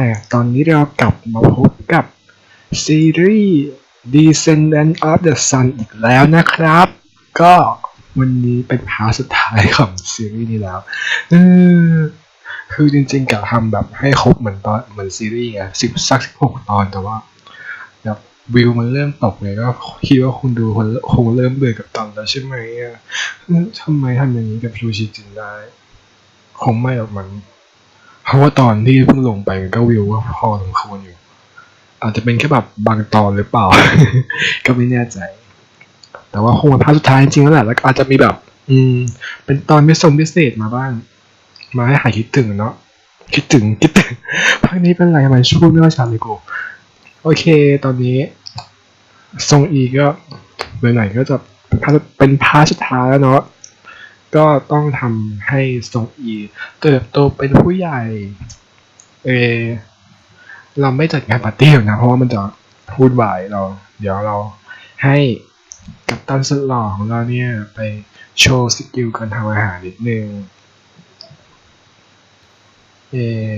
แต่ตอนนี้เรากลับมาพบกับซีรีส์ Descendant of the Sun อีกแล้วนะครับ ก็วันนี้เป็นพาร์ทสุดท้ายของซีรีส์นี้แล้วคือจริงๆกะทำแบบให้ครบเหมือนตอนเหมือนซีรีส์อะสิบสักสิบหกตอนแต่ว่าแบบวิวมันเริ่มตกเลยก็คิดว่าคุณดูคนคงเริ่มเบื่อกับตอนแล้วใช่ไหมอะทำไมทำอย่างนี้กับชูชิจินได้ คงไม่หรอกมัน เพราะว่าตอนที่เพิ่งลงไปก็วิวว่าพอสมควรอยู่ อาจจะเป็นแค่แบบบางตอนหรือเปล่า ก็ไม่แน่ใจ แต่ว่าคงเป็นภาคสุดท้ายจริงๆแล้วแหละแล้วอาจจะมีแบบ อืม เป็นตอนพิเศษพิเศษมาบ้าง มาให้หายคิดถึงเนาะคิดถึงคิดถึงภาคนี้เป็นไรมันช่วยไม่ว่าชัดเลยกูโอเค ตอนนี้ทรงอีก็ไหนๆก็จะเป็นภาคเป็นพาร์ทสุดท้ายแล้วเนาะ ก็ต้องทำให้ทรงอีเติบโตเป็นผู้ใหญ่ เอ เราไม่จัดงานปาร์ตี้หรอกนะ เพราะว่ามันจะพูดวายเรา เดี๋ยวเราให้กัปตันสุดหล่อของเราเนี่ย ไปโชว์สกิลการทำอาหารนิดนึง เออ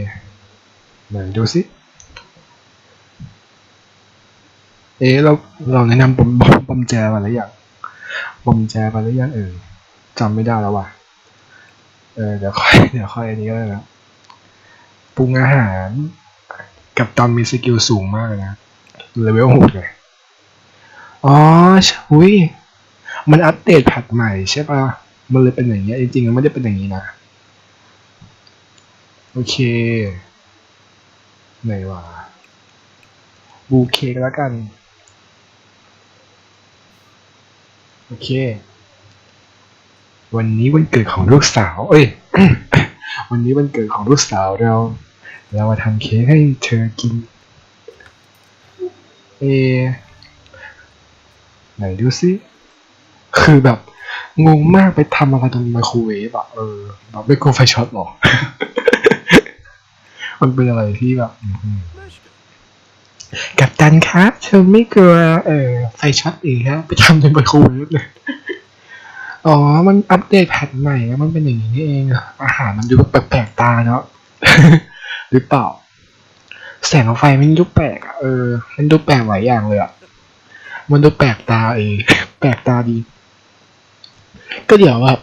ไหนดูสิเอะเราเราแนะนำบอมบอมบอมแจมาหรือยังบอมแจมาหรือยังเออ จำไม่ได้แล้วว่ะ เออเดี๋ยวค่อยเดี๋ยวค่อยอันนี้ก็ได้นะปรุงอาหารกับตอนมีสกิลสูงมากเลยนะเลเวลหกเลยอ๋ออุ้ยมันอัปเดตแพทใหม่ใช่ปะมันเลยเป็นอย่างเงี้ยจริงๆมันไม่ได้เป็นอย่างนี้นะ โอเคไหนวะบูเคกแล้วกัน โอเค วันนี้วันเกิดของลูกสาว เอ้ย วันนี้วันเกิดของลูกสาวเรา เรามาทำเค้กให้เธอกิน เอ ไหนดูสิคือแบบงงมากไปทำอะไรตรงไมโครเวฟอะเออแบบไม่กลัวไฟช็อตหรอ มันเป็นอะไรที่แบบกับตันคะเธอไม่กลัวเออไฟช็อตอีกฮะไปทำในไมโครเวฟเลย อ๋อ มันอัปเดตแพทใหม่มันเป็นอย่างนี้นี่เองอาหารมันดูแปลกๆตาเนาะหรือเปล่า แสงไฟมันดูแปลกอะเออ มันดูแปลกหลายอย่างเลยอะมันดูแปลกตาเองแปลกตาดี ก็เดี๋ยวแบบ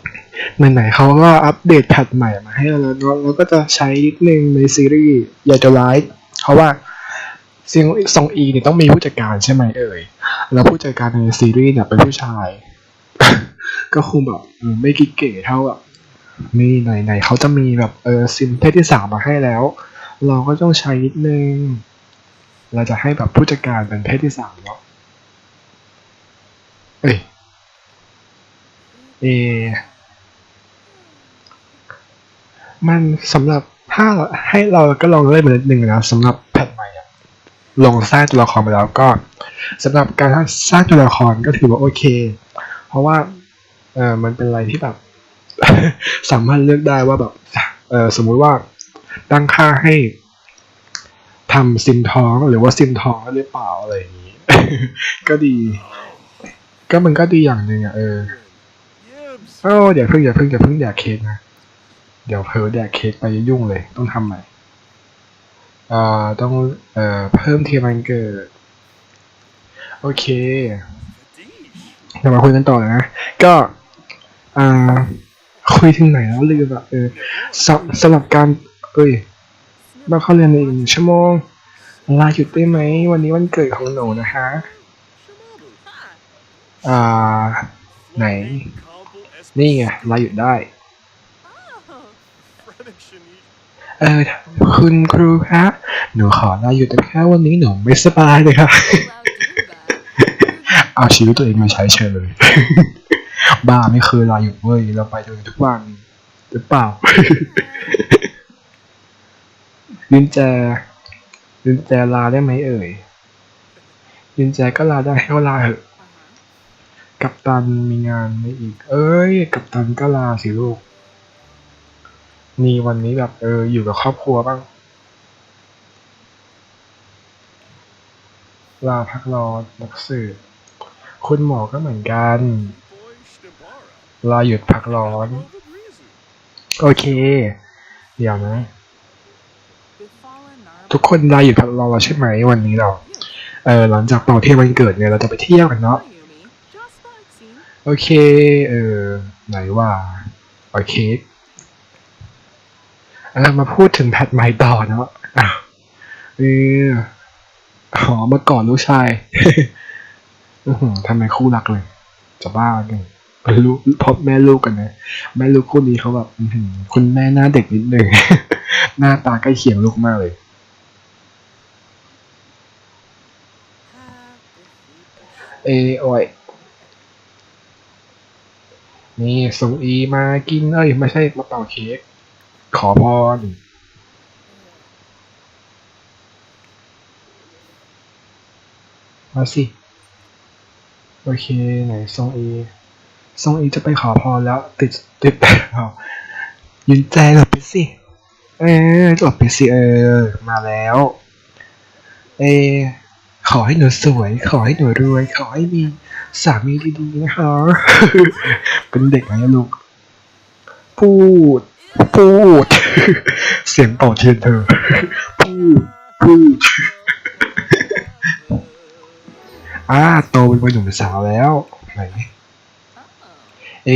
ไหนๆเขาก็อัปเดตแพทใหม่มาให้เราแล้วเนาะเราก็จะใช้นิดนึงในซีรีส์อยากจะไลฟ์เพราะว่าซิงซองอีเนี่ยต้องมีผู้จัดการใช่ไหมเอ่ย แล้วผู้จัดการในซีรีส์เนี่ยเป็นผู้ชาย ก็คงแบบไม่กิเก๋เท่าแบบมีไหนๆเขาจะมีแบบเออซิมเพศที่สามมาให้แล้ว เราก็ต้องใช้นิดนึง เราจะให้แบบผู้จัดการเป็นเพศที่สามเนาะเอ้ยเอ มันสำหรับถ้าให้เราก็ลองเล่นมานิดนึงนะสำหรับแพทใหม่อะลงสร้างตัวละครไปแล้วก็สำหรับการสร้างตัวละครก็ถือว่าโอเค เพราะว่า ออมันเป็นอะไรที่แบบ สามารถเลือกได้ว่าแบบเออสมมุติว่าตั้งค่าให้ทำซิมท้องหรือว่าซิมท้องหรือเปล่าอะไรอย่างนี้ ก็ดี ก็มันก็ดีอย่างหนึ่งอะเออโอ้เดี๋ยวเพิ่งอย่าเพิ่งอย่าเพิ่งแดกเค้กนะ เดี๋ยวเพอแดกเค้กไปยุ่งเลย ต้องทำใหม่อ่าต้องเอ่อเพิ่มเทียมันเกิด โอเคเดี๋ยวมาคุยกันต่อนะ ก็ อ่า คุยถึงไหนแล้วลืมอะเออสำสำหรับการเอ้ยเราเข้าเรียนในอีกหนึ่งชั่วโมง ลาหยุดได้ไหม วันนี้วันเกิดของหนูนะคะอ่า ไหน นี่ไง ลาหยุดได้ เออ คุณครูคะหนูขอลาหยุดแต่แค่วันนี้หนูไม่สบายเลยค่ะ เอาชีวิตตัวเองมาใช้เฉยเลย บ้าไม่เคยลาหยุดเว้ยเราไปจนทุกวันหรือเปล่าลินแจลินแจลาได้ไหมเอ่ยลินแจก็ลาได้ให้ลาเถอะกัปตันมีงานไม่อีก เอ้ย กัปตันก็ลาสิลูกมีวันนี้แบบเอออยู่กับครอบครัวบ้าง ลาพักร้อนนักสืบคุณหมอก็เหมือนกัน ลาหยุดพักร้อน โอเค เดี๋ยวนะ ทุกคนรายอยู่กับเราแล้วใช่ไหมวันนี้เราเออหลังจากเป่าเทียนวันเกิดเนี่ยเราจะไปเที่ยวกันเนาะโอเค เออไหนว่าโอเคเรามาพูดถึงแพทใหม่ต่อเนาะอ้าวเออขอมาก่อนลูกชายทำไมคู่รักเลย จะบ้าไง เป็นลูกพบแม่ลูกกันนะแม่ลูกคู่นี้เขาแบบคุณแม่หน้าเด็กนิดหนึ่งหน้าตาใกล้เคียงลูกมากเลยเอโอ้ยนี่ส่งอีมากินเอ้ยไม่ใช่มาเป่าเค้กขอพรมาสิ โอเค ไหนทรงอี ทรงอีจะไปขอพรแล้ว ติดติดเอายืนใจหลบไปสิ เออหลบไปสิเออ มาแล้ว เอ ขอให้หนูสวย ขอให้หนูรวย ขอให้มีสามีดีๆนะคะ เป็นเด็กไหมลูก พูด พูด เสียงต่อเทียนเธอ พูด พูดอ่าโตเป็นวัยหนุ่มสาวแล้วไหน เอ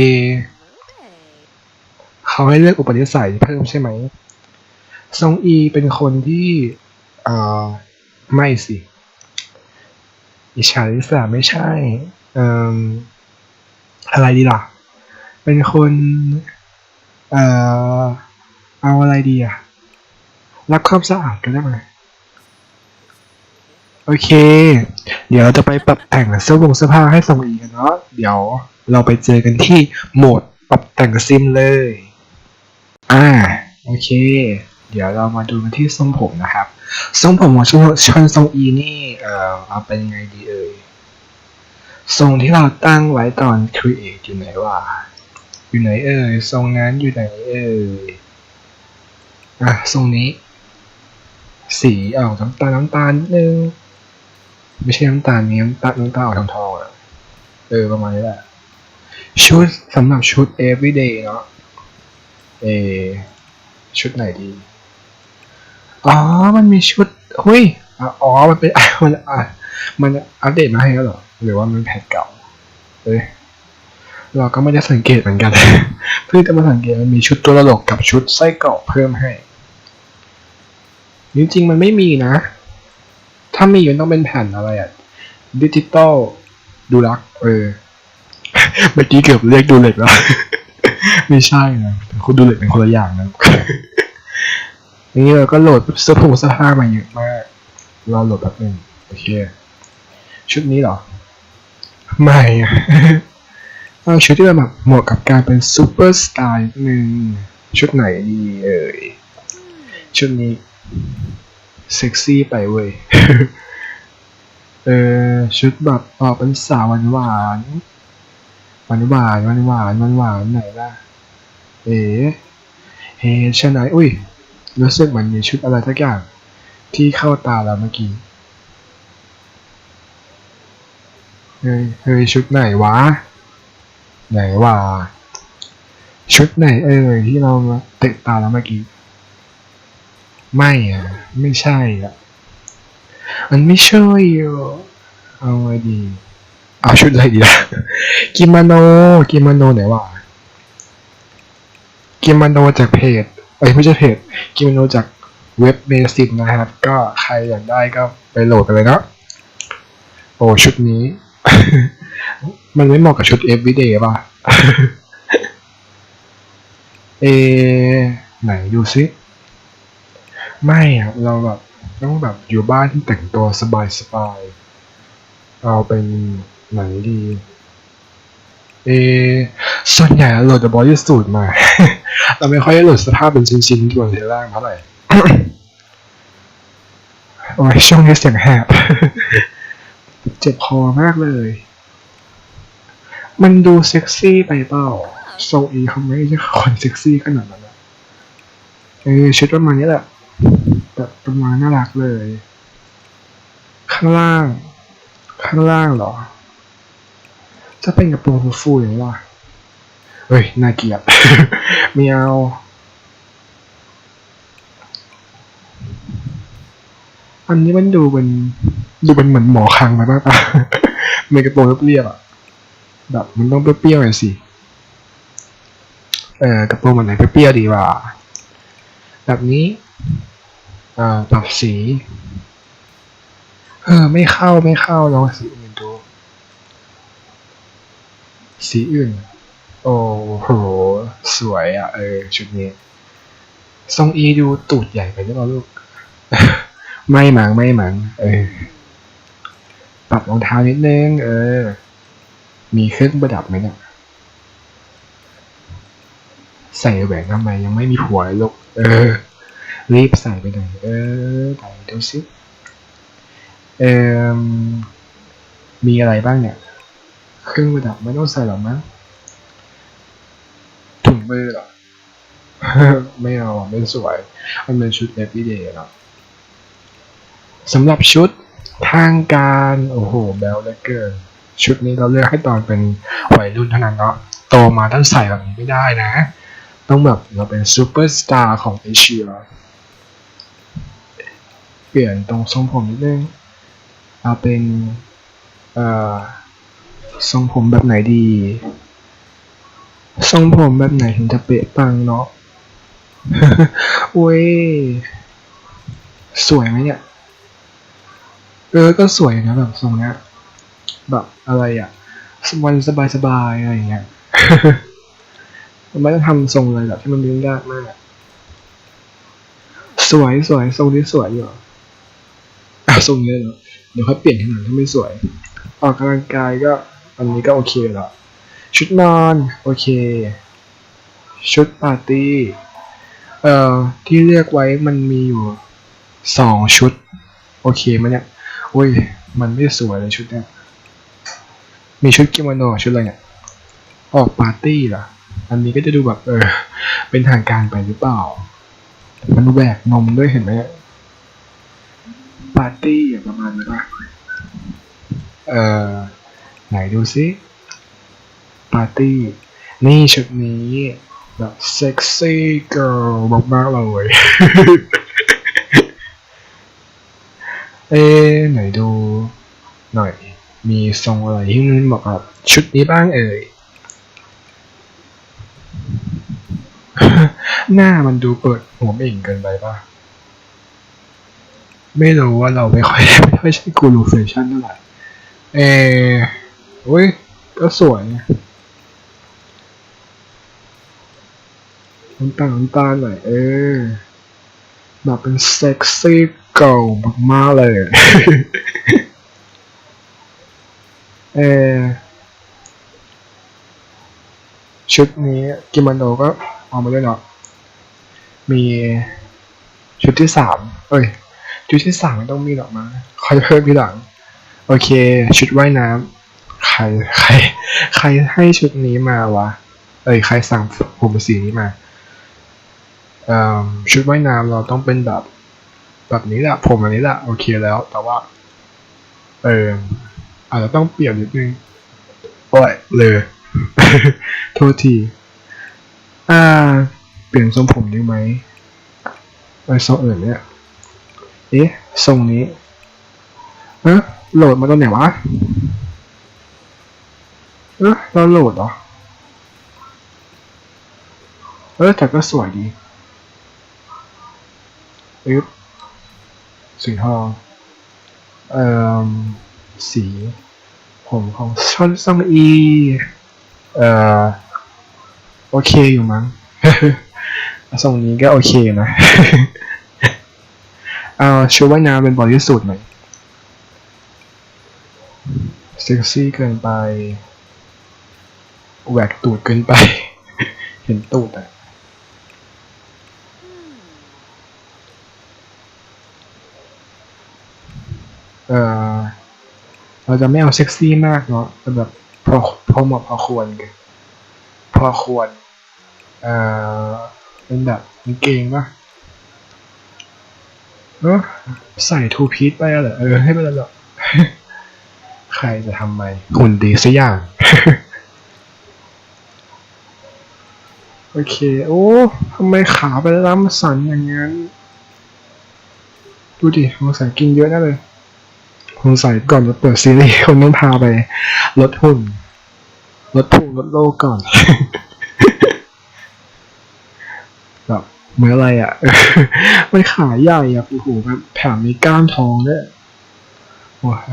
เขาให้เลือกอุปนิสัยเพิ่มใช่ไหมทรงอีเป็นคนที่เอ่อไม่สิ อิจฉาริสาไม่ใช่เอ่ออะไรดีล่ะ เป็นคนเอ่อเอาอะไรดีอะรักความสะอาดก็ได้ไหมโอเค เดี๋ยวเราจะไปปรับแต่งเสื้อผงเสื้อผ้าให้ทรงอีกันเนาะ เดี๋ยว เราไปเจอกันที่โหมดปรับแต่งซิมเลย อ่า โอเค เดี๋ยวเรามาดูกันที่ทรงผมนะครับ ทรงผมของชนชนทรงอีนี่ เอ่อเอาเป็นยังไงดีเอ่ย ทรงที่เราตั้งไว้ตอน create อยู่ไหนวะ อยู่ไหนเอ่ย ทรงนั้นอยู่ไหนเอ่ย อะ ทรงนี้ สีออกน้ำตาลน้ำตาลนิดนึงไม่ใช่น้ำตาลนี้น้ำตาลน้ำตาลออกทองทองๆอะ เออ ประมาณนี้แหละ ชุดสำหรับชุด everyday เนาะเอชุดไหนดี อ๋อ มันมีชุดหุ้ยอ๋อ มันเป็นมันอะมันอัปเดตมาให้แล้วเหรอ หรือว่ามันแพทเก่าเอ้ยเราก็ไม่ได้สังเกตเหมือนกัน เพิ่งจะมาสังเกตมันมีชุดตัวตลกกับชุดไส้กรอกเพิ่มให้ จริงๆมันไม่มีนะ ถ้ามีมันต้องเป็นแผ่นอะไรอะดิจิตอลดูรัก เออ เมื่อกี้เกือบเรียกดูเล็กแล้ว ไม่ใช่นะคุณดูเล็กเป็นคนละอย่างนะนี่เราก็โหลดเสื้อผงเสื้อผ้ามาเยอะมากเราโหลดแบบหนึ่งโอเค ชุดนี้เหรอ ไม่เอาชุดที่มันแบบเหมาะกับการเป็นซูเปอร์สตาร์นิดนึงชุดไหนดีเอ่ยชุดนี้เซ็กซี่ไปเว้ยเออชุดแบบออกเป็นสาวหวานหวาน หวานหวานหวานหวานหวานหวานไหนล่ะ เอ๋เฮ้ช่ไหมอุ้ยรู้สึกเหมือนมีชุดอะไรสักอย่าง ที่เข้าตาเราเมื่อกี้เฮ้ยเฮ้ยชุดไหนวะ ไหนวะชุดไหนเอ่ยที่เราเตะตาเราเมื่อกี้ไม่อะไม่ใช่อะมันไม่ช่อ่เอาไงดี เอาชุดอะไรดีล่ะกิโมโนกิโมโนไหนวะกิโมโนจากเพจเอ้ยไม่ใช่เพจกิโมโนจากเว็บเบสิกนะครับ ก็ใครอยากได้ก็ไปโหลดกันเลยเนาะโอ้ชุดนี้ มันไม่เหมาะกับชุด everyday ป่ะ เอ ไหนดูซิ ไม่อะเราแบบต้องแบบอยู่บ้านที่แต่งตัวสบายสบายๆเอาเป็น ไหนดีเอส่วนใหญ่โหลดแต่บอดี้สูตรมา เราไม่ค่อยได้โหลดสภาพเป็นชิ้นๆตัวเทล่างเท่าไหร่โอ้ยช่วงนี้เสียงแหบเจ็บคอมากเลย มันดูเซ็กซี่ไปเปล่าโซอีเขาไม่ใช่คนเซ็กซี่ขนาดนั้นเออชุดประมาณนี้แหละแบบประมาณน่ารักเลย ข้างล่าง ข้างล่างเหรอ จะเป็นกระโปรงฟูๆอย่างนี้วะเฮ้ย น่าเกลียดไม่เอาอันนี้มันดูเป็นดูเป็นเหมือนหมอคังไปมากปะเมกระโปรงเรียบๆอะแบบมันต้องเปรี้ยวๆหน่อยสิ เออกระโปรงมันไหนเปรี้ยวๆดีว่า แบบนี้อ่าปรับสี เออ ไม่เข้าไม่เข้าลองสีอื่นดู สีอื่น โอ้โห สวยอะ เออ ชุดนี้ทรงอีดูตูดใหญ่ไปหรือเปล่าลูก ไม่หมังไม่หมัง เออ ปรับรองเท้านิดนึง เออ มีเครื่องประดับไหมเนี่ย ใส่แหวนทำไมยังไม่มีผัวเลยลูก เออ รีบใส่ไปหน่อย เออไหนดูสิ เออมีอะไรบ้างเนี่ย เครื่องประดับไม่ต้องใส่หรอกมั้งถุงมือเหรอ ไม่เอาไม่สวย มันเป็นชุด everyday เนาะสำหรับชุดทางการโอ้โหแบลเลือเกินชุดนี้เราเลือกให้ตอนเป็นวัยรุ่นเท่านั้นเนาะโตมาต้องใส่แบบนี้ไม่ได้นะ ต้องแบบเราเป็นซูเปอร์สตาร์ของเอเชียเปลี่ยนตรงทรงผมนิดนึงเอาเป็นเอ่อ ทรงผมแบบไหนดี ทรงผมแบบไหนถึงจะเป๊ะปังเนาะโอ้ย สวยไหมเนี่ย เออ ก็สวยนะแบบทรงเนี้ย แบบอะไรอะวันสบายๆอะไรอย่างเงี้ยมันไม่ต้องทำทรงเลยแบบที่มันยุ่งยากมาก สวยสวยทรงนี้สวยอยู่อะทรงนี้เนาะเดี๋ยวค่อยเปลี่ยนทีหลังถ้าไม่สวย ออกกำลังกายก็ อันนี้ก็โอเคแล้วชุดนอนโอเค ชุดปาร์ตี้เอ่อที่เรียกไว้มันมีอยู่สองชุด โอเคไหมเนี่ยโอ้ยมันไม่สวยเลยชุดเนี้ยมีชุดกิโมโนชุดอะไรเนี่ยออกปาร์ตี้เหรออันนี้ก็จะดูแบบเออเป็นทางการไปหรือเปล่า มันแหวกนมด้วยเห็นไหมเนี่ยปาร์ตี้อะประมาณนี้ป่ะเอ่อ ไหนดูซิปาร์ตี้ นี่ชุดนี้แบบเซ็กซี่เกิร์ลมากๆเลยเอ๊ไหนดูหน่อย มีทรงอะไรที่มันเหมาะกับชุดนี้บ้างเอ่ย หน้ามันดูเปิดหัวเอ่งเกินไปปะไม่รู้ว่าเราไม่ค่อยไม่ค่อยใช่กูรูแฟชั่นเท่าไหร่ เอ ออุ้ยก็สวยน้ำตาลน้ำตาลหน่อยเออแบบเป็นเซ็กซี่เกิลมากๆเลย เออชุดนี้กิโมโนก็เอามาด้วยเนาะมีชุดที่สามเอ้ย ชุดที่สามไม่ต้องมีหรอกมั้งคอยเพิ่มทีหลัง โอเค ชุดว่ายน้ำ ใครใคร ใครให้ชุดนี้มาวะ เอ้ยใครสั่งผมสีนี้มาเอ่อชุดว่ายน้ำเราต้องเป็นแบบ แบบนี้แหละผมอันนี้แหละโอเคแล้ว แต่ว่า เอออาจจะต้องเปลี่ยนนิดนึงโอ้ยเลยโทษที อ่า เปลี่ยนทรงผมได้ไหมไอ้ทรงอื่นเนี่ย เอ๊ะทรงนี้เอ๊ะโหลดมาตอนไหนวะ เอ๊ะเราโหลดเหรอ เออแต่ก็สวยดีอึ๊บสีทอง เอ่อ สี ผมของชอนซังอี เอ่อ โอเคอยู่มั้งทรงนี้ก็โอเคนะ เอาชุดว่ายน้ำเป็นบริสุทธิ์หน่อยเซ็กซี่เกินไป แหวกตูดเกินไป เห็นตูดอะเออเราจะไม่เอาเซ็กซี่มากเนาะแต่แบบพอพอเหมาะพอควรกันพอควร เออเป็นแบบเกงปะเออใส่ทูพีทไปอะเหรอเออให้ไปแล้วหรอใครจะทำไมหุ่นดีสักอย่าง โอเค โอ้ทำไมขาเป็นล้ำสันอย่างนั้น ดูดิสงสัยกินเยอะแน่เลยสงสัยก่อนจะเปิดซีรีส์คนต้องพาไปลดหุ่นลดพุงลดโลกก่อนแบบเหมือนอะไรอะ มันขาใหญ่อะโอ้โหแบบแถมมีก้านทองด้วยโอ้โห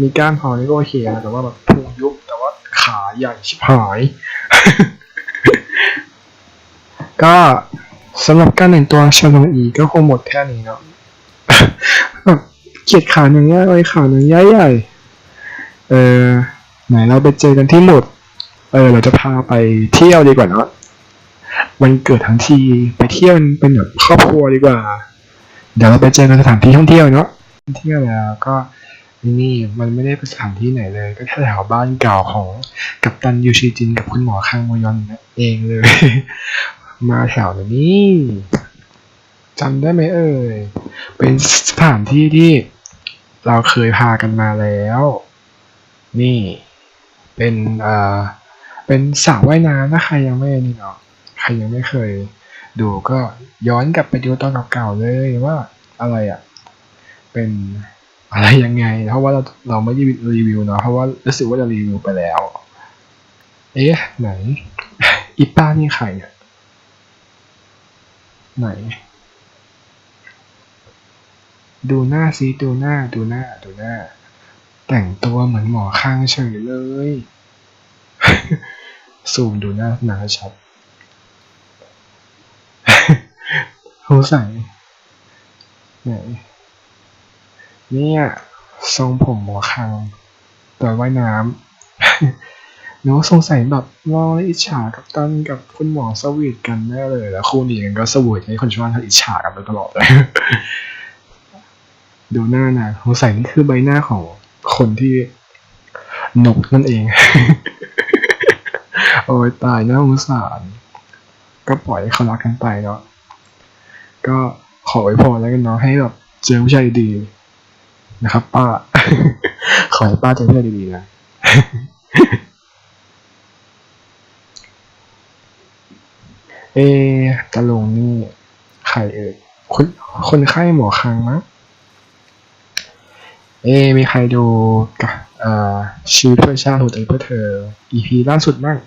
มีก้านทองนี่ก็โอเคนะแต่ว่าแบบพุงยุบแต่ว่าขาใหญ่ชิบหาย ก็สำหรับการแต่งตัวชาลงอีก็คงหมดแค่นี้เนาะเกียดขาหนึ่งย่เลยขาหนึ่งใหญ่ใหญ่เออไหนเราไปเจอกันที่หมด เออ เราจะพาไปเที่ยวดีกว่าเนาะวันเกิดทั้งทีไปเที่ยวเป็นแบบครอบครัวดีกว่า เดี๋ยวเราไปเจอกันสถานที่ท่องเที่ยวเนาะท่องเที่ยวแล้วก็นี่มันไม่ได้เป็นสถานที่ไหนเลย ก็แค่แถวบ้านเก่าของกัปตันยูชิจินกับคุณหมอคังโมยอนเองเลย มาแถวนี้จำได้ไหมเอ่ย เป็นสถานที่ที่เราเคยพากันมาแล้ว นี่ เป็นเอ่อเป็นสระว่ายน้ำนะใครยังไม่นี่เนาะใครยังไม่เคย ดูก็ย้อนกลับไปดูตอนเก่าๆเลยว่าอะไรอะ่ะ เป็นอะไรยังไง เพราะว่าเราเราไม่ได้รีวิวเนาะเพราะว่ารู้สึกว่าจะรีวิวไปแล้ว เอ๊ะไหนอีป้านี่ใครอะ ไหน ดูหน้าซิดูหน้าดูหน้าดูหน้า แต่งตัวเหมือนหมอข้างเฉยเลย ซูมดูหน้าหนาชัดเขาใส่ไหนเนี่ยทรงผมหมอคังตัวว่ายน้ำ เนาะสงสัยแบบว่าอิจฉากับตันกับคุณหมอสวีทกันแน่เลย แล้วคู่นี้ก็สวีทให้คนชอบเขาอิจฉากันไปตลอดเลยดูหน้านะสงสัยนี่คือใบหน้าของคนที่นกนั่นเอง โอ้ยตายน่าสงสาร ก็ปล่อยให้เขารักกันไปเนาะก็ขอไว้พรแล้วกันเนาะให้แบบเจอผู้ชายดีนะครับ ป้า ขอให้ป้าเจอผู้ชายดีๆนะ เอตะลงนี่ใครเอ่ยคนคนไข้หมอคังมั้งเอมีใครดูกับอ่อชีวิตเพื่อชาติหัวใจเพื่อเธอ EP ล่าสุดมาก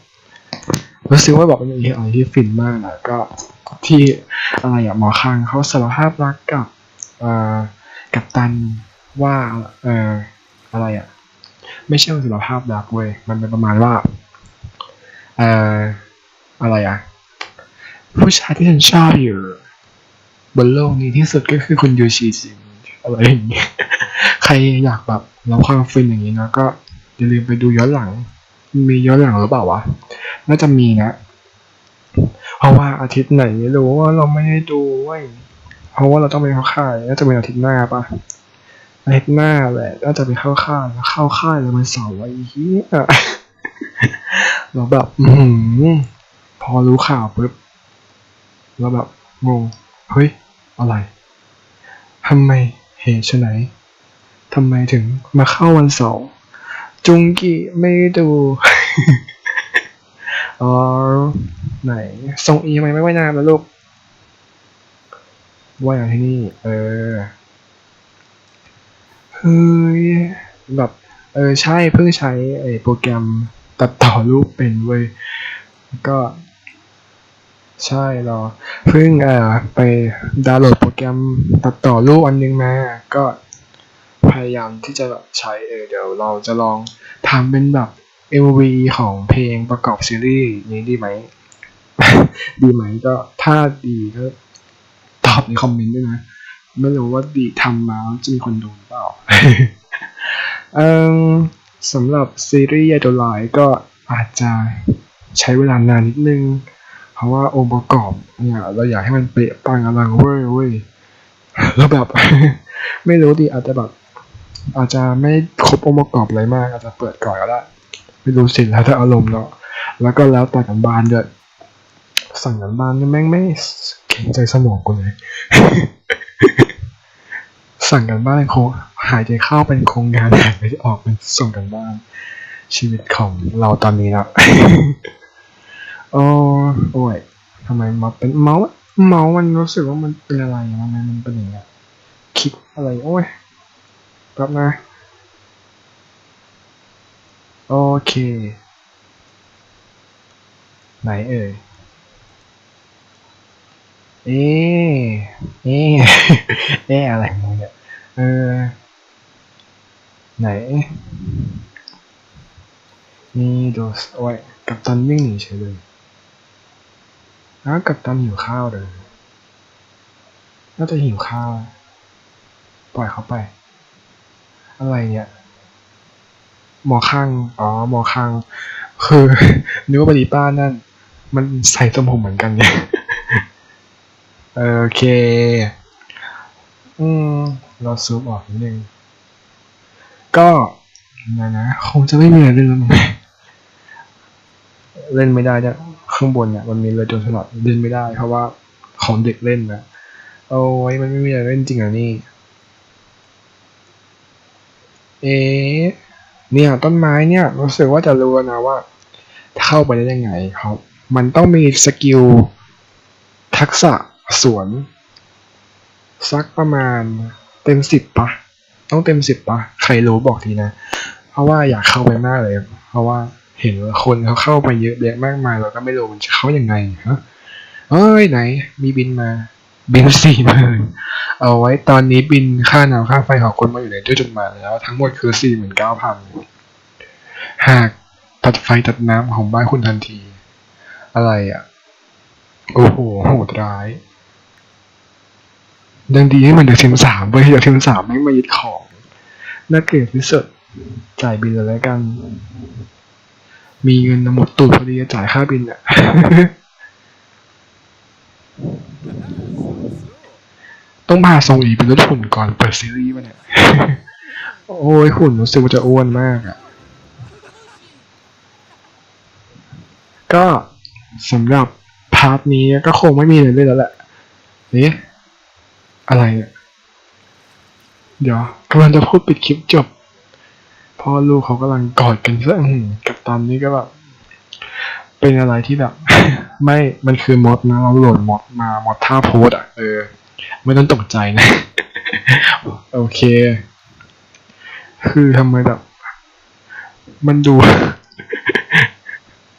รู้สึกว่าบอกเป็น EP อะไรที่ฟินมากนะก็ที่อะไรอะหมอคังเขาสารภาพรักกับอ่อกับตันว่าเอ่ออะไรอะไม่ใช่สารภาพรักเว้ยมันเป็นประมาณว่าเอ่ออะไรอะ ผู้ชายที่ฉันชอบอยู่ บนโลกนี้ที่สุดก็คือคุณยูชิจินอะไรอย่างเงี้ยใครอยากแบบรับความฟินอย่างนี้นะก็อย่าลืมไปดูย้อนหลัง มีย้อนหลังหรือเปล่าวะน่าจะมีนะ เพราะว่าอาทิตย์ไหนไม่รู้ว่าเราไม่ได้ดูเว้ยเพราะว่าเราต้องไปเข้าค่ายน่าจะเป็นอาทิตย์หน้าปะอาทิตย์หน้าแหละน่าจะไปเข้าค่ายเข้าค่ายแล้วมันเสาร์ไอ้เหี้ยเราแบบ อืพอรู้ข่าวปุ๊บ แล้วแบบงงเฮ้ยอะไรทำไมเหตุไฉนทำไมถึงมาเข้าวันเสาร์จุงกิไม่ดูอ๋อไหนส่งอีทำไมไม่ว่ายน้ำแล้วลูกว่ายน้ำที่นี่ เออเฮ้ยแบบเออใช่เพิ่งใช้ไอ้โปรแกรมตัดต่อรูปเป็นเว้ยก็ ใช่รอเพิ่งเอ่อไปดาวน์โหลดโปรแกรมตัดต่อรูปอันนึงมา ก็พยายามที่จะแบบใช้เออเดี๋ยวเราจะลองทำเป็นแบบ MV ของเพลงประกอบซีรีส์นี้ดีไหม ดีไหมก็ถ้าดีก็ตอบในคอมเมนต์ด้วยนะ ไม่รู้ว่าดีทำมาแล้วจะมีคนดูหรือเปล่าเอ่มสำหรับซีรีส์ยาโดไลก็อาจจะใช้เวลานานนิดนึงเพ ราะว่าองค์ประกอบเนี่ย เราอยากให้มันเป๊ะปังอลังเว้ยเว้ยแล้วแบบ ไม่รู้ดิอาจจะแบบอาจจะไม่ครบองค์ประกอบอะไรมาก อาจจะเปิดก่อนก็ได้ไม่รู้สิแล้วแต่อารมณ์เนาะแล้วก็แล้วแต่กันบ้านด้วยสั่งกันบ้านนี่แม่งไม่เก่งใจสมองกูเลยสั่งกันบ้านโคงหายใจเข้าเป็นโครงงานหายใจออกเป็นส่งกันบ้านชีวิตของเราตอนนี้นะ โอ้โอ้ยทำไมมาเป็นเมาส์เมาส์มันรู้สึกว่ามันเป็นอะไรทำไมมันเป็นอย่างเงี้ยลิกอะไรโอ้ยแป๊บนะโอเค ไหนเอ่ยเอ๊เอ๊เอ๊อะไรเนี่ยเออไหนนี่ดูสโอ้ยกับตันวิ่งหนีเฉยเลย อ้าวกับตันหิวข้าวเลยน่าจะหิวข้าว ปล่อยเขาไป อะไรเนี่ย หมอข้าง อ๋อ หมอข้าง คือนึกว่าบดีป้านั่น มันใส่ทรงผมเหมือนกันไงโอเค อืม เราซูมออกนิดนึง ก็นะนะ คงจะไม่มีอะไรเล่นล้วมั้งเล่นไม่ได้เนี่ย ข้างบนเนี่ยมันมีเรือจนสลัดเล่นไม่ได้ เพราะว่าของเด็กเล่นนะโอ้ยมันไม่มีอะไรเล่นจริงเหรอนี่ เอ๊เนี่ยต้นไม้เนี่ยรู้สึกว่าจะรู้นะว่า เข้าไปได้ยังไงครับ มันต้องมีสกิลทักษะสวนสักประมาณเต็มสิบปะต้องเต็มสิบปะใครรู้บอกทีนะ เพราะว่าอยากเข้าไปมากเลย เพราะว่า เห็นว่าคนเขาเข้าไปเยอะแยะมากมายเราก็ไม่รู้มันจะเข้ายังไงฮะเอ้ยไหน มีบินมา บินสี่หมื่นเอาไว้ตอนนี้บินค่าน้ำค่าไฟของคนมาอยู่ในด้วยจดหมายแล้ว ทั้งหมดคือสี่หมื่นเก้าพันหากตัดไฟตัดน้ำของบ้านคุณทันที อะไรอะ โอ้โหโหดร้ายดังดีให้มันเดี๋ยวทีมสามเว้ยเดี๋ยวทีมสามไม่มายึดของน่าเกลียดที่สุดจ่ายบินเลยแล้วกัน มีเงินหมดตูดพอดีจะจ่ายค่าบินอะต้องพาทรงอีเป็นรถหุ่นก่อนเปิดซีรีส์ป่ะเนี่ย โอ้ยหุ่นรู้สึกว่าจะอ้วนมากอะ ก็สำหรับพาร์ทนี้ก็คงไม่มีอะไรเล่นแล้วแหละเอ๊ะอะไรเนี่ย เดี๋ยวกำลังจะพูดปิดคลิปจบ พ่อลูกเขากำลังกอดกันซะอื้อหือกับ ตอนนี้ก็แบบ เป็นอะไรที่แบบ ไม่มันคือมดนะเราโหลดมดมามดท่าโพสอะเออ ไม่ต้องตกใจนะ โอเค คือทำไมแบบ มันดู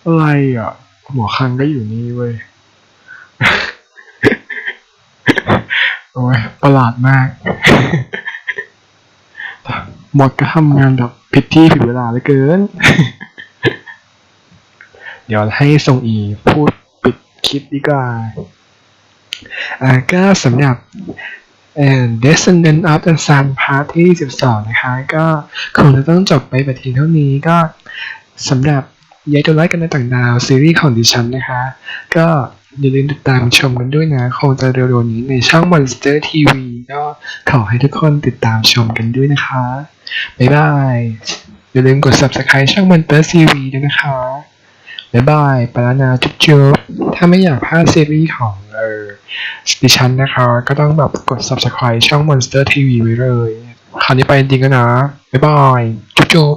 อะไรอะ หมอคังก็อยู่นี่เว้ยโอ้ยประหลาดมาก หมดก็ทำงานแบบผิดที่ผิดเวลาเหลือเกิน เดี๋ยวให้ทรงอีพูดปิดคลิปดีกว่าอ่าก็สำหรับ and Descendant of the Sun Part ที่ 12 นะคะ ก็คงจะต้องจบไปแต่เพีเท่านี้ก็สำหรับยายตัวไล่กันในต่างดาวซีรีส์ของดิฉันนะคะ ก็อย่าลืมติดตามชมกันด้วยนะ คงจะเร็วๆนี้ในช่อง Monster TV ก็ขอให้ทุกคนติดตามชมกันด้วยนะคะ บ๊ายบาย อย่าลืมกด subscribe ช่อง Monster TV ด้วยนะคะ บ๊ายบายปรานาจุ๊บจุ๊บถ้าไม่อยากพลาดซีรีส์ของเออดิฉันนะคะ ก็ต้องแบบกด subscribe ช่อง Monster TV ไว้เลย คราวนี้ไปจริงกันนะ บ๊ายบาย จุ๊บจุ๊บ